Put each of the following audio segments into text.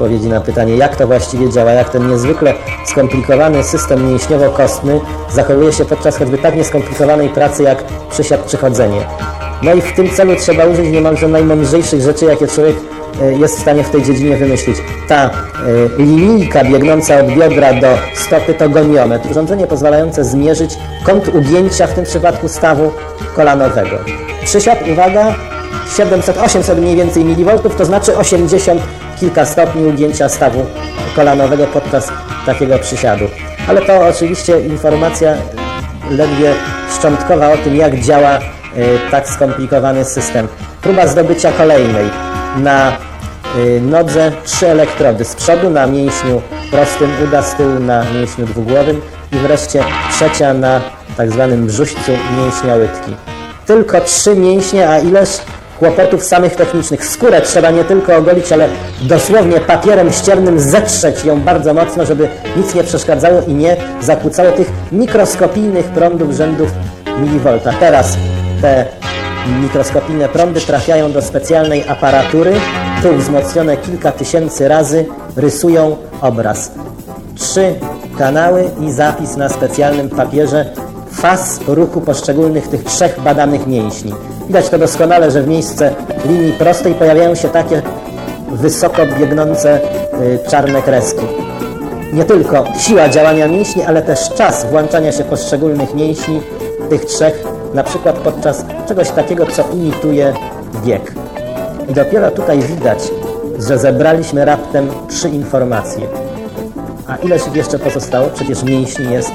odpowiedzi na pytanie, jak to właściwie działa, jak ten niezwykle skomplikowany system mięśniowo-kostny zachowuje się podczas choćby tak nieskomplikowanej pracy jak przysiad czy chodzenie. No i w tym celu trzeba użyć niemalże najmądrzejszych rzeczy, jakie człowiek e, jest w stanie w tej dziedzinie wymyślić. Ta e, linijka biegnąca od biodra do stopy to goniometr, urządzenie pozwalające zmierzyć kąt ugięcia, w tym przypadku stawu kolanowego. Przysiad, uwaga, 700-800 mniej więcej milivoltów, to znaczy 80 kilka stopni ugięcia stawu kolanowego podczas takiego przysiadu. Ale to oczywiście informacja ledwie szczątkowa o tym, jak działa y, tak skomplikowany system. Próba zdobycia kolejnej. Na y, nodze trzy elektrody. Z przodu na mięśniu prostym uda, z tyłu na mięśniu dwugłowym i wreszcie trzecia na tak zwanym brzuścu mięśnia łydki. Tylko trzy mięśnie, a ileż kłopotów samych technicznych. Skórę trzeba nie tylko ogolić, ale dosłownie papierem ściernym zetrzeć ją bardzo mocno, żeby nic nie przeszkadzało i nie zakłócało tych mikroskopijnych prądów rzędów milivolta. Teraz te mikroskopijne prądy trafiają do specjalnej aparatury, tu wzmocnione kilka tysięcy razy rysują obraz. Trzy kanały i zapis na specjalnym papierze faz ruchu poszczególnych tych trzech badanych mięśni. Widać to doskonale, że w miejsce linii prostej pojawiają się takie wysoko biegnące y, czarne kreski. Nie tylko siła działania mięśni, ale też czas włączania się poszczególnych mięśni, tych trzech, na przykład podczas czegoś takiego, co imituje bieg. I dopiero tutaj widać, że zebraliśmy raptem trzy informacje. A ileż ich jeszcze pozostało? Przecież mięśni jest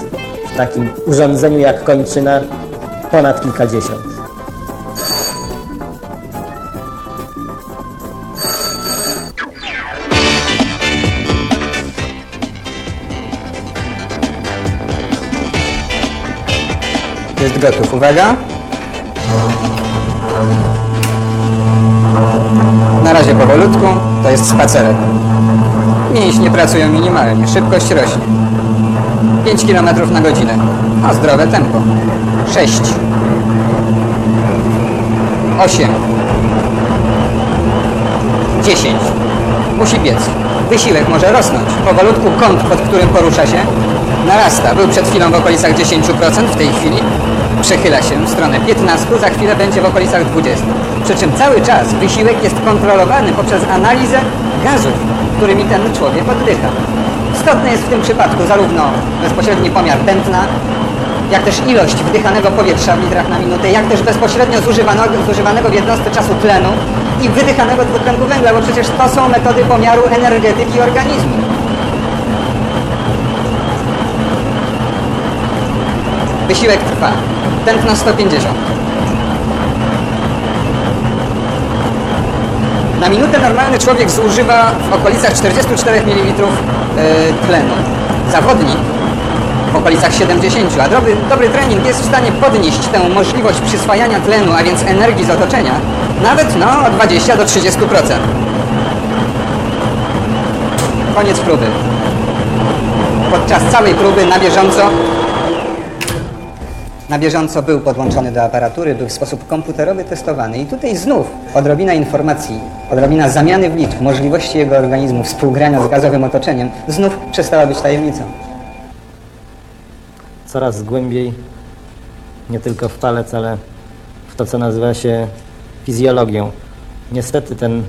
takim urządzeniu jak kończyna ponad kilkadziesiąt. Jest gotów. Uwaga. Na razie powolutku. To jest spacerek. Mięśnie pracują minimalnie. Szybkość rośnie. 5 km na godzinę. A zdrowe tempo. 6. 8. 10. Musi biec. Wysiłek może rosnąć. Powolutku kąt, pod którym porusza się, narasta. Był przed chwilą w okolicach 10%, w tej chwili przechyla się w stronę 15%, za chwilę będzie w okolicach 20%. Przy czym cały czas wysiłek jest kontrolowany poprzez analizę gazów, którymi ten człowiek oddycha. Istotny jest w tym przypadku zarówno bezpośredni pomiar tętna, jak też ilość wdychanego powietrza w litrach na minutę, jak też bezpośrednio zużywanego, zużywanego w jednostce czasu tlenu i wydychanego dwutlenku węgla, bo przecież to są metody pomiaru energetyki organizmu. Wysiłek trwa. Tętno 150. Na minutę normalny człowiek zużywa w okolicach 44 ml e, tlenu. Zawodnik w okolicach 70, a dobry, dobry trening jest w stanie podnieść tę możliwość przyswajania tlenu, a więc energii z otoczenia, nawet no, o 20 do 30%. Koniec próby. Podczas całej próby na bieżąco na bieżąco był podłączony do aparatury, był w sposób komputerowy testowany. I tutaj znów odrobina informacji, odrobina zamiany w możliwości jego organizmu, współgrania z gazowym otoczeniem, znów przestała być tajemnicą. Coraz głębiej, nie tylko w palec, ale w to, co nazywa się fizjologią. Niestety ten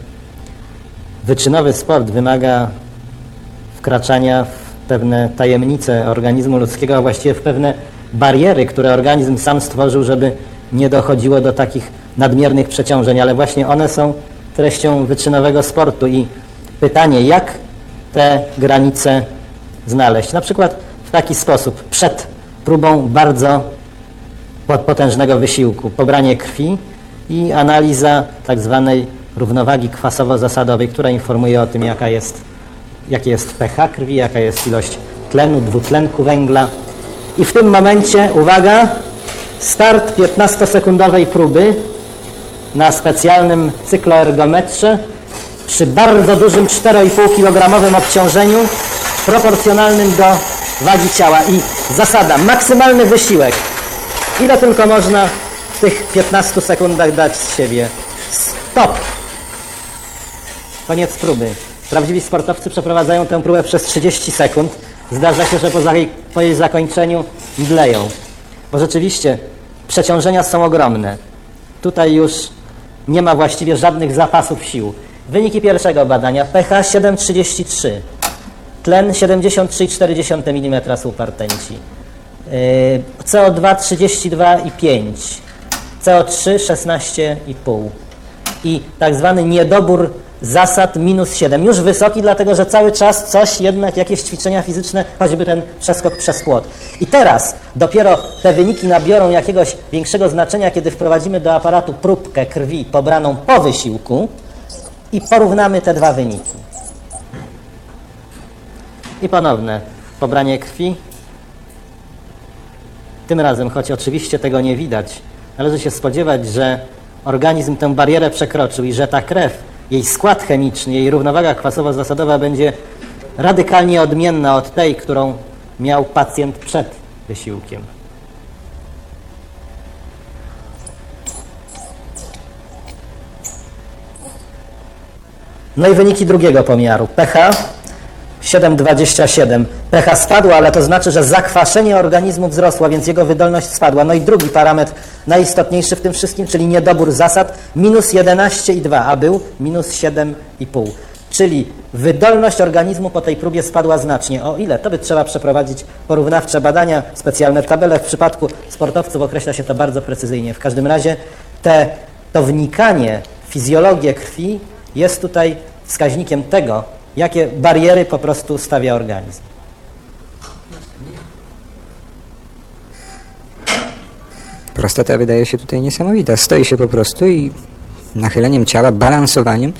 wyczynowy sport wymaga wkraczania w pewne tajemnice organizmu ludzkiego, a właściwie w pewne bariery, które organizm sam stworzył, żeby nie dochodziło do takich nadmiernych przeciążeń, ale właśnie one są treścią wyczynowego sportu. I pytanie, jak te granice znaleźć? Na przykład w taki sposób, przed próbą bardzo potężnego wysiłku, pobranie krwi i analiza tak zwanej równowagi kwasowo-zasadowej, która informuje o tym, jaka jest, jakie jest pH krwi, jaka jest ilość tlenu, dwutlenku węgla, i w tym momencie, uwaga, start 15-sekundowej próby na specjalnym cykloergometrze przy bardzo dużym 4,5 kg obciążeniu proporcjonalnym do wagi ciała. I zasada, maksymalny wysiłek. Ile tylko można w tych 15 sekundach dać z siebie. Stop! Koniec próby. Prawdziwi sportowcy przeprowadzają tę próbę przez 30 sekund. Zdarza się, że po, za- po jej zakończeniu mdleją. Bo rzeczywiście przeciążenia są ogromne. Tutaj już nie ma właściwie żadnych zapasów sił. Wyniki pierwszego badania pH 7,33, tlen 73,4 mm słup rtęci, yy, CO2 32,5, CO3 16,5 i tak zwany niedobór zasad minus 7. Już wysoki, dlatego że cały czas coś, jednak jakieś ćwiczenia fizyczne, choćby ten przeskok przez płot. I teraz dopiero te wyniki nabiorą jakiegoś większego znaczenia, kiedy wprowadzimy do aparatu próbkę krwi pobraną po wysiłku i porównamy te dwa wyniki. I ponowne pobranie krwi. Tym razem, choć oczywiście tego nie widać, należy się spodziewać, że organizm tę barierę przekroczył i że ta krew, jej skład chemiczny, jej równowaga kwasowo-zasadowa będzie radykalnie odmienna od tej, którą miał pacjent przed wysiłkiem. No i wyniki drugiego pomiaru. pH 7,27. pH spadło, ale to znaczy, że zakwaszenie organizmu wzrosło, więc jego wydolność spadła. No i drugi parametr najistotniejszy w tym wszystkim, czyli niedobór zasad, minus 11,2, a był minus 7,5. Czyli wydolność organizmu po tej próbie spadła znacznie. O ile? To by trzeba przeprowadzić porównawcze badania, specjalne tabele. W przypadku sportowców określa się to bardzo precyzyjnie. W każdym razie te, to wnikanie fizjologię krwi jest tutaj wskaźnikiem tego, jakie bariery po prostu stawia organizm. Prostata wydaje się tutaj niesamowita. Stoi się po prostu i nachyleniem ciała, balansowaniem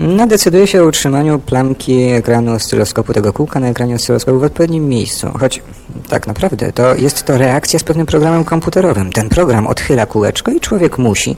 no, decyduje się o utrzymaniu plamki ekranu oscyloskopu, tego kółka na ekranie oscyloskopu w odpowiednim miejscu. Choć tak naprawdę to jest to reakcja z pewnym programem komputerowym. Ten program odchyla kółeczko i człowiek musi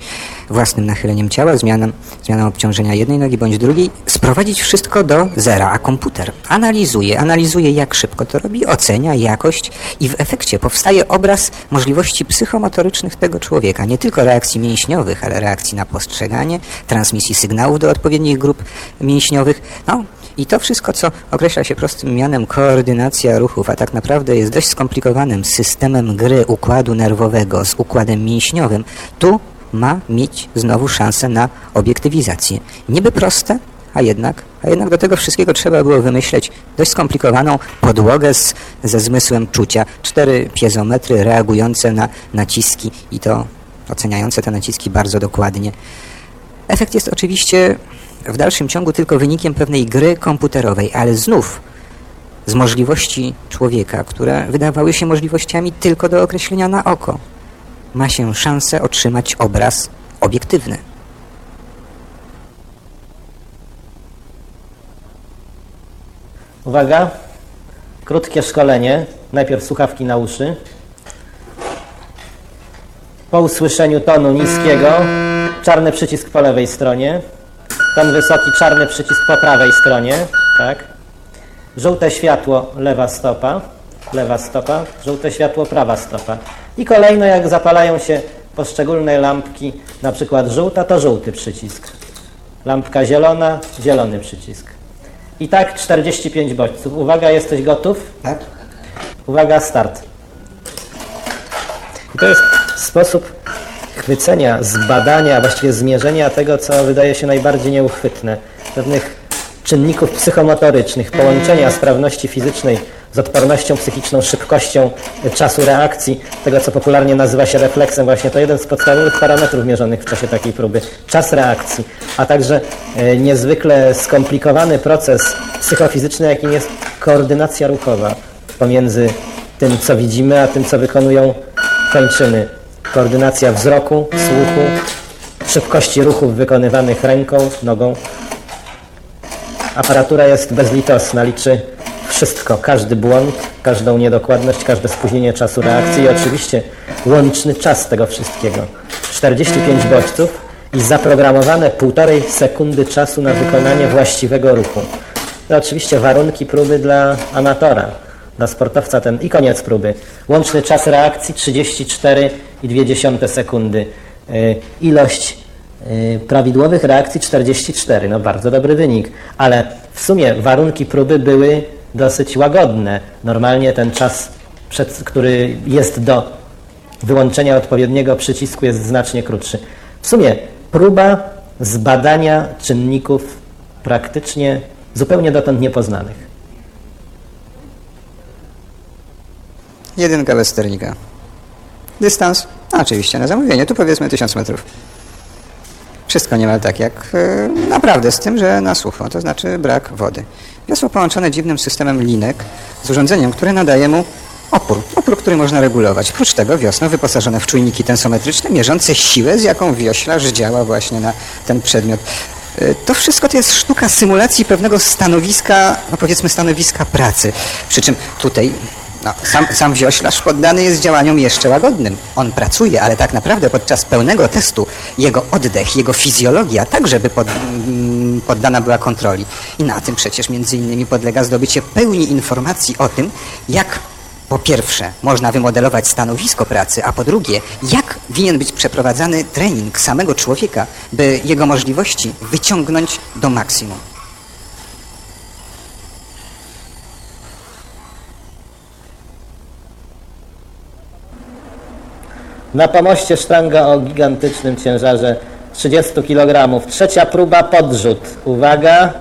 własnym nachyleniem ciała, zmianą, zmianą obciążenia jednej nogi bądź drugiej, sprowadzić wszystko do zera, a komputer analizuje, analizuje jak szybko to robi, ocenia jakość i w efekcie powstaje obraz możliwości psychomotorycznych tego człowieka. Nie tylko reakcji mięśniowych, ale reakcji na postrzeganie, transmisji sygnałów do odpowiednich grup mięśniowych. No, i to wszystko, co określa się prostym mianem koordynacja ruchów, a tak naprawdę jest dość skomplikowanym systemem gry układu nerwowego z układem mięśniowym, tu ma mieć znowu szansę na obiektywizację. Niby proste, a jednak, a jednak do tego wszystkiego trzeba było wymyśleć dość skomplikowaną podłogę z, ze zmysłem czucia. Cztery piezometry reagujące na naciski i to oceniające te naciski bardzo dokładnie. Efekt jest oczywiście w dalszym ciągu tylko wynikiem pewnej gry komputerowej, ale znów z możliwości człowieka, które wydawały się możliwościami tylko do określenia na oko, ma się szansę otrzymać obraz obiektywny. Uwaga, krótkie szkolenie. Najpierw słuchawki na uszy. Po usłyszeniu tonu niskiego, czarny przycisk po lewej stronie. Ton wysoki, czarny przycisk po prawej stronie. Tak. Żółte światło, lewa stopa. Lewa stopa. Żółte światło, prawa stopa. I kolejno, jak zapalają się poszczególne lampki, na przykład żółta, to żółty przycisk. Lampka zielona, zielony przycisk. I tak 45 bodźców. Uwaga, jesteś gotów? Tak? Uwaga, start. I to jest sposób chwycenia, zbadania, właściwie zmierzenia tego, co wydaje się najbardziej nieuchwytne. Pewnych czynników psychomotorycznych, połączenia sprawności fizycznej z odpornością psychiczną, szybkością czasu reakcji, tego co popularnie nazywa się refleksem. Właśnie to jeden z podstawowych parametrów mierzonych w czasie takiej próby. Czas reakcji, a także e, niezwykle skomplikowany proces psychofizyczny, jakim jest koordynacja ruchowa pomiędzy tym, co widzimy, a tym, co wykonują kończyny. Koordynacja wzroku, słuchu, szybkości ruchów wykonywanych ręką, nogą. Aparatura jest bezlitosna, liczy wszystko, każdy błąd, każdą niedokładność, każde spóźnienie czasu reakcji i oczywiście łączny czas tego wszystkiego. 45 bodźców i zaprogramowane półtorej sekundy czasu na wykonanie właściwego ruchu. To oczywiście warunki próby dla amatora, dla sportowca ten i koniec próby. Łączny czas reakcji 34,2 sekundy. Y, Ilość y, prawidłowych reakcji 44. No bardzo dobry wynik, ale w sumie warunki próby były dosyć łagodne. Normalnie ten czas, przed, który jest do wyłączenia odpowiedniego przycisku jest znacznie krótszy. W sumie próba zbadania czynników praktycznie zupełnie dotąd niepoznanych. Jedynka bez sternika. Dystans? A, oczywiście, na zamówienie. Tu powiedzmy 1000 metrów. Wszystko niemal tak jak e, naprawdę z tym, że na sucho, to znaczy brak wody. Wiosło połączone dziwnym systemem linek z urządzeniem, które nadaje mu opór. Opór, który można regulować. Oprócz tego wiosno wyposażone w czujniki tensometryczne mierzące siłę, z jaką wioślarz działa właśnie na ten przedmiot. E, To wszystko to jest sztuka symulacji pewnego stanowiska, no powiedzmy stanowiska pracy. Przy czym tutaj no, sam, sam wioślarz poddany jest działaniom jeszcze łagodnym. On pracuje, ale tak naprawdę podczas pełnego testu jego oddech, jego fizjologia tak, żeby pod, mm, poddana była kontroli. I na tym przecież między innymi podlega zdobycie pełni informacji o tym, jak po pierwsze można wymodelować stanowisko pracy, a po drugie, jak winien być przeprowadzany trening samego człowieka, by jego możliwości wyciągnąć do maksimum. Na pomoście sztanga o gigantycznym ciężarze 30 kg. Trzecia próba podrzut. Uwaga.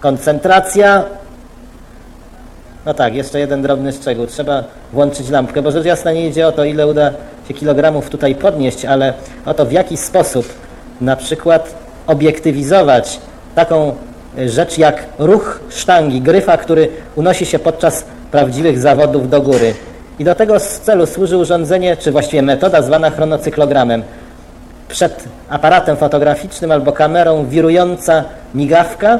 Koncentracja. No tak, jeszcze jeden drobny szczegół. Trzeba włączyć lampkę, bo rzecz jasna nie idzie o to, ile uda się kilogramów tutaj podnieść, ale o to, w jaki sposób na przykład obiektywizować taką y, rzecz jak ruch sztangi, gryfa, który unosi się podczas prawdziwych zawodów do góry. I do tego celu służy urządzenie, czy właściwie metoda zwana chronocyklogramem. Przed aparatem fotograficznym albo kamerą wirująca migawka,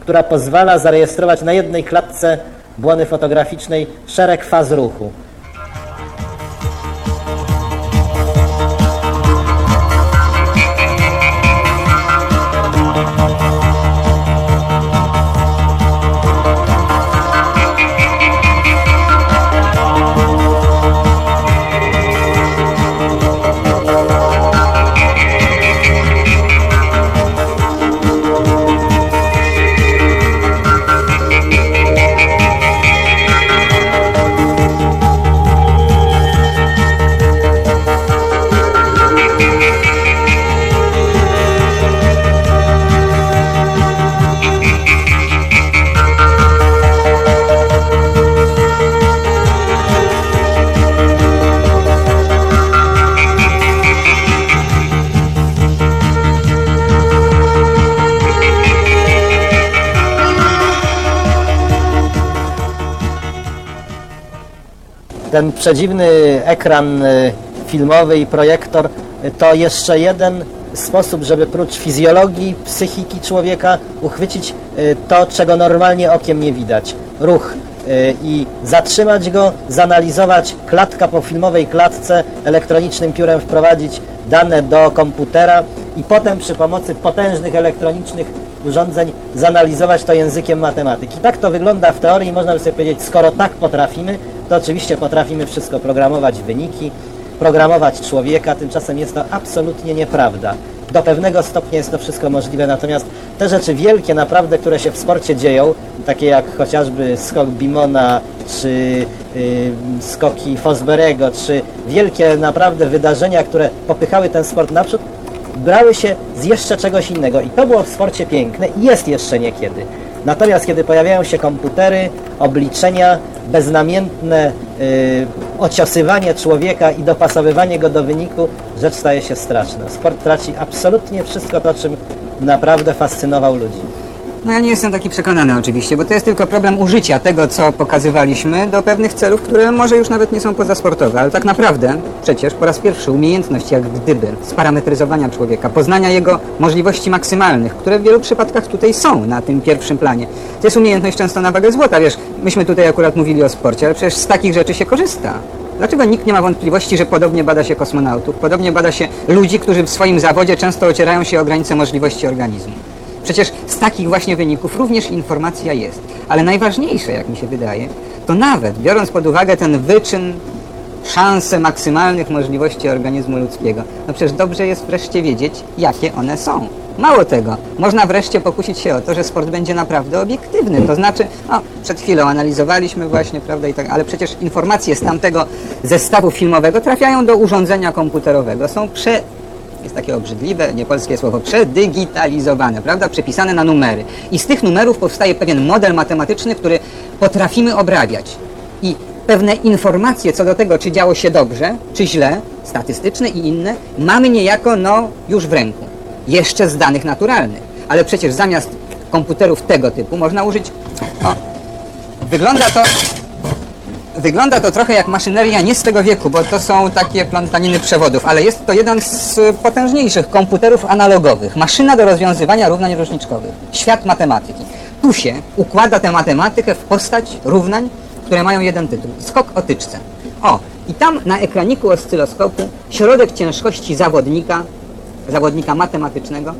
która pozwala zarejestrować na jednej klatce błony fotograficznej szereg faz ruchu. Ten przedziwny ekran y, filmowy i projektor y, to jeszcze jeden sposób, żeby prócz fizjologii, psychiki człowieka uchwycić y, to, czego normalnie okiem nie widać. Ruch i zatrzymać go, zanalizować klatka po filmowej klatce, elektronicznym piórem wprowadzić dane do komputera i potem przy pomocy potężnych elektronicznych urządzeń zanalizować to językiem matematyki. Tak to wygląda w teorii, można by sobie powiedzieć, skoro tak potrafimy, to oczywiście potrafimy wszystko programować, wyniki, programować człowieka, tymczasem jest to absolutnie nieprawda. Do pewnego stopnia jest to wszystko możliwe, natomiast te rzeczy wielkie naprawdę, które się w sporcie dzieją, takie jak chociażby skok Bimona, czy y, skoki Fosberego, czy wielkie naprawdę wydarzenia, które popychały ten sport naprzód, brały się z jeszcze czegoś innego. I to było w sporcie piękne i jest jeszcze niekiedy. Natomiast kiedy pojawiają się komputery, obliczenia, beznamiętne y, ociosywanie człowieka i dopasowywanie go do wyniku, rzecz staje się straszna. Sport traci absolutnie wszystko to, czym naprawdę fascynował ludzi. No ja nie jestem taki przekonany oczywiście, bo to jest tylko problem użycia tego, co pokazywaliśmy do pewnych celów, które może już nawet nie są pozasportowe, ale tak naprawdę przecież po raz pierwszy umiejętność jak gdyby sparametryzowania człowieka, poznania jego możliwości maksymalnych, które w wielu przypadkach tutaj są na tym pierwszym planie. To jest umiejętność często na wagę złota, wiesz, myśmy tutaj akurat mówili o sporcie, ale przecież z takich rzeczy się korzysta. Dlaczego nikt nie ma wątpliwości, że podobnie bada się kosmonautów, podobnie bada się ludzi, którzy w swoim zawodzie często ocierają się o granice możliwości organizmu? Przecież z takich właśnie wyników również informacja jest. Ale najważniejsze, jak mi się wydaje, to nawet biorąc pod uwagę ten wyczyn szanse maksymalnych możliwości organizmu ludzkiego. No przecież dobrze jest wreszcie wiedzieć, jakie one są. Mało tego, można wreszcie pokusić się o to, że sport będzie naprawdę obiektywny. To znaczy, no, przed chwilą analizowaliśmy właśnie, prawda, i tak, ale przecież informacje z tamtego zestawu filmowego trafiają do urządzenia komputerowego. Są prze jest takie obrzydliwe, niepolskie słowo, przedygitalizowane, prawda? Przepisane na numery. I z tych numerów powstaje pewien model matematyczny, który potrafimy obrabiać. I pewne informacje co do tego, czy działo się dobrze, czy źle, statystyczne i inne, mamy niejako, no, już w ręku. Jeszcze z danych naturalnych. Ale przecież zamiast komputerów tego typu można użyć... O, wygląda to Wygląda to trochę jak maszyneria nie z tego wieku, bo to są takie plątaniny przewodów, ale jest to jeden z potężniejszych komputerów analogowych. Maszyna do rozwiązywania równań różniczkowych. Świat matematyki. Tu się układa tę matematykę w postać równań, które mają jeden tytuł. Skok o tyczce. O, i tam na ekraniku oscyloskopu środek ciężkości zawodnika, zawodnika matematycznego,